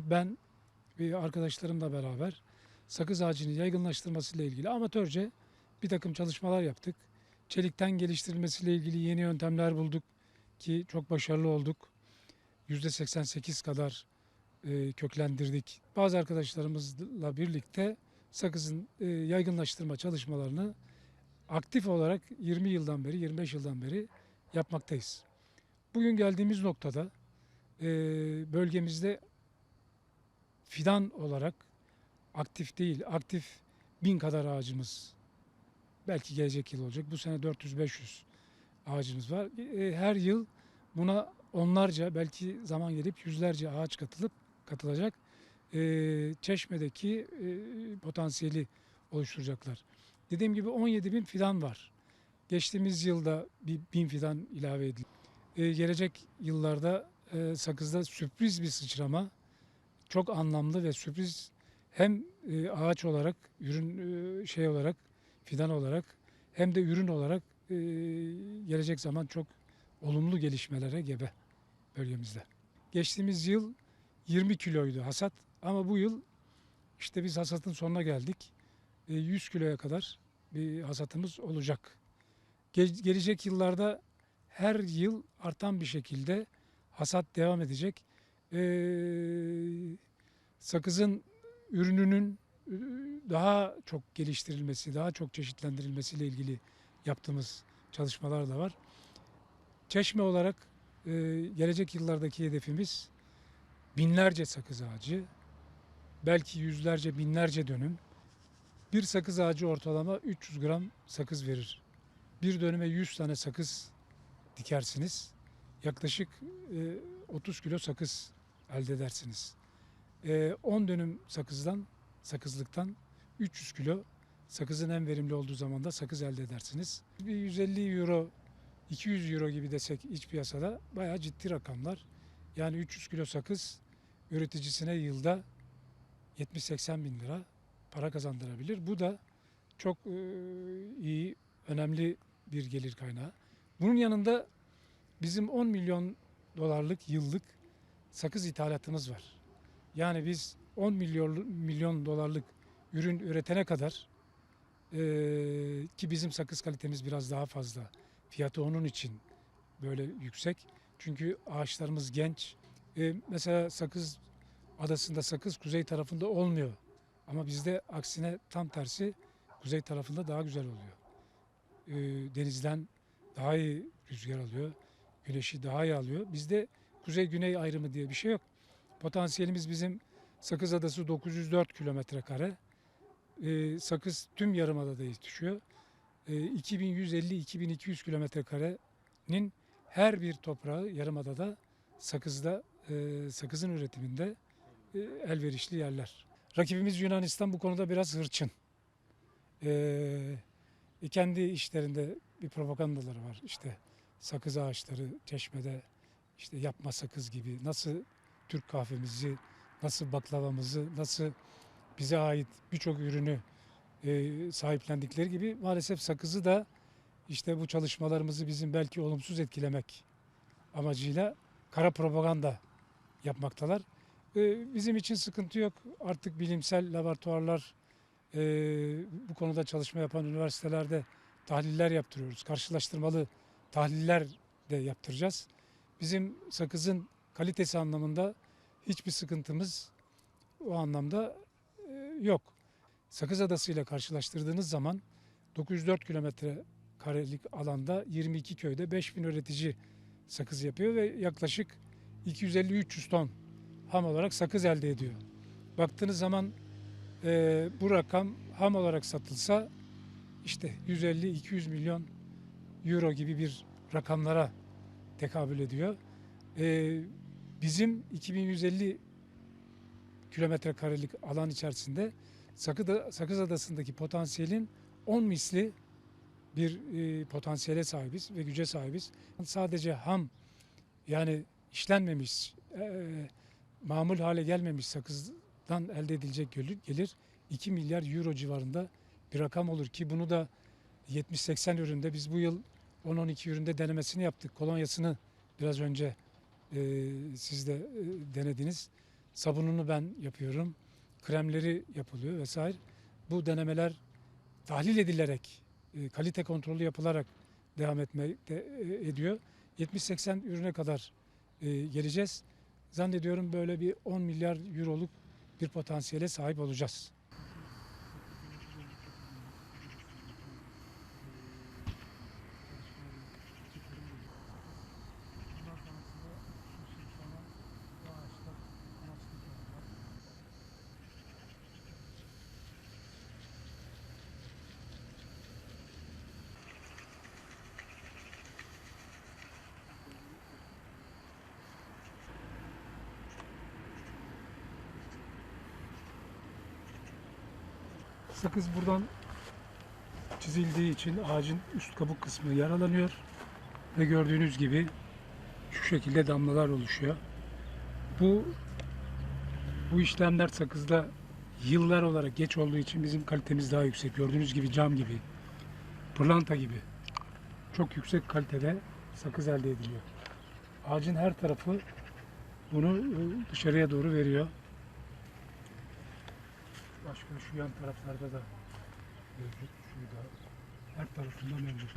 Ben arkadaşlarımla beraber sakız ağacının yaygınlaştırmasıyla ilgili amatörce bir takım çalışmalar yaptık. Çelikten geliştirilmesiyle ilgili yeni yöntemler bulduk ki çok başarılı olduk. %88 kadar e, köklendirdik. Bazı arkadaşlarımızla birlikte sakızın e, yaygınlaştırma çalışmalarını aktif olarak 20 yıldan beri, 25 yıldan beri yapmaktayız. Bugün geldiğimiz noktada e, bölgemizde fidan olarak aktif değil, aktif bin kadar ağacımız belki gelecek yıl olacak. Bu sene 400-500 ağacımız var. E, Her yıl buna onlarca belki zaman gelip yüzlerce ağaç katılıp katılacak. E, Çeşme'deki e, potansiyeli oluşturacaklar. Dediğim gibi 17 bin fidan var. Geçtiğimiz yılda bir bin fidan ilave edildi. Gelecek yıllarda sakızda sürpriz bir sıçrama çok anlamlı ve sürpriz hem e, ağaç olarak, ürün e, şey olarak, fidan olarak hem de ürün olarak e, gelecek zaman çok olumlu gelişmelere gebe bölgemizde. Geçtiğimiz yıl 20 kiloydu hasat ama bu yıl işte biz hasatın sonuna geldik. E, 100 kiloya kadar bir hasatımız olacak. Ge- gelecek yıllarda her yıl artan bir şekilde hasat devam edecek. Ee, sakızın ürününün e, daha çok geliştirilmesi, daha çok çeşitlendirilmesiyle ilgili yaptığımız çalışmalar da var. Çeşme olarak e, gelecek yıllardaki hedefimiz binlerce sakız ağacı, belki yüzlerce, binlerce dönüm. Bir sakız ağacı ortalama 300 gram sakız verir. Bir dönüme 100 tane sakız dikersiniz. Yaklaşık e, 30 kilo sakız elde edersiniz. E, 10 dönüm sakızdan, sakızlıktan 300 kilo sakızın en verimli olduğu zaman da sakız elde edersiniz. Bir 150 euro, 200 euro gibi desek iç piyasada bayağı ciddi rakamlar. Yani 300 kilo sakız üreticisine yılda 70-80 bin lira para kazandırabilir. Bu da çok e, iyi, önemli bir gelir kaynağı. Bunun yanında bizim 10 milyon dolarlık yıllık sakız ithalatımız var. Yani biz 10 milyon milyon dolarlık ürün üretene kadar eee, ki bizim sakız kalitemiz biraz daha fazla. Fiyatı onun için böyle yüksek. Çünkü ağaçlarımız genç. E, mesela sakız adasında sakız kuzey tarafında olmuyor. Ama bizde aksine tam tersi kuzey tarafında daha güzel oluyor. E, denizden daha iyi rüzgar alıyor. Güneşi daha iyi alıyor. Bizde kuzey-güney ayrımı diye bir şey yok. Potansiyelimiz bizim Sakız Adası 904 kilometre kare. Ee, Sakız tüm yarımadada yetişiyor. Ee, 2150-2200 kilometre karenin her bir toprağı yarımadada Sakız'da e, Sakız'ın üretiminde e, elverişli yerler. Rakibimiz Yunanistan bu konuda biraz hırçın. Ee, e, kendi işlerinde bir propagandaları var. İşte sakız ağaçları çeşmede işte yapma sakız gibi nasıl Türk kahvemizi, nasıl baklavamızı, nasıl bize ait birçok ürünü e, sahiplendikleri gibi maalesef sakızı da işte bu çalışmalarımızı bizim belki olumsuz etkilemek amacıyla kara propaganda yapmaktalar. E, bizim için sıkıntı yok. Artık bilimsel laboratuvarlar e, bu konuda çalışma yapan üniversitelerde tahliller yaptırıyoruz. Karşılaştırmalı tahliller de yaptıracağız. Bizim sakızın kalitesi anlamında hiçbir sıkıntımız o anlamda e, yok. Sakız Adası ile karşılaştırdığınız zaman 904 kilometre karelik alanda 22 köyde 5000 üretici sakız yapıyor ve yaklaşık 250-300 ton ham olarak sakız elde ediyor. Baktığınız zaman e, bu rakam ham olarak satılsa işte 150-200 milyon euro gibi bir rakamlara tekabül ediyor. Ee, bizim 2150 kilometre karelik alan içerisinde Sakız, Adası'ndaki potansiyelin 10 misli bir e, potansiyele sahibiz ve güce sahibiz. Sadece ham yani işlenmemiş, e, mamul hale gelmemiş sakızdan elde edilecek gelir 2 milyar euro civarında bir rakam olur ki bunu da 70-80 üründe biz bu yıl 10-12 üründe denemesini yaptık. Kolonyasını biraz önce e, siz de e, denediniz. sabununu ben yapıyorum. Kremleri yapılıyor vesaire. Bu denemeler tahlil edilerek, e, kalite kontrolü yapılarak devam etmekte e, ediyor. 70-80 ürüne kadar e, geleceğiz. Zannediyorum böyle bir 10 milyar euroluk bir potansiyele sahip olacağız. Sakız buradan çizildiği için ağacın üst kabuk kısmı yaralanıyor ve gördüğünüz gibi şu şekilde damlalar oluşuyor. Bu bu işlemler sakızda yıllar olarak geç olduğu için bizim kalitemiz daha yüksek. Gördüğünüz gibi cam gibi, pırlanta gibi çok yüksek kalitede sakız elde ediliyor. Ağacın her tarafı bunu e, dışarıya doğru veriyor. Başka şu yan taraflarda da mevcut. Şurada her tarafında mevcut.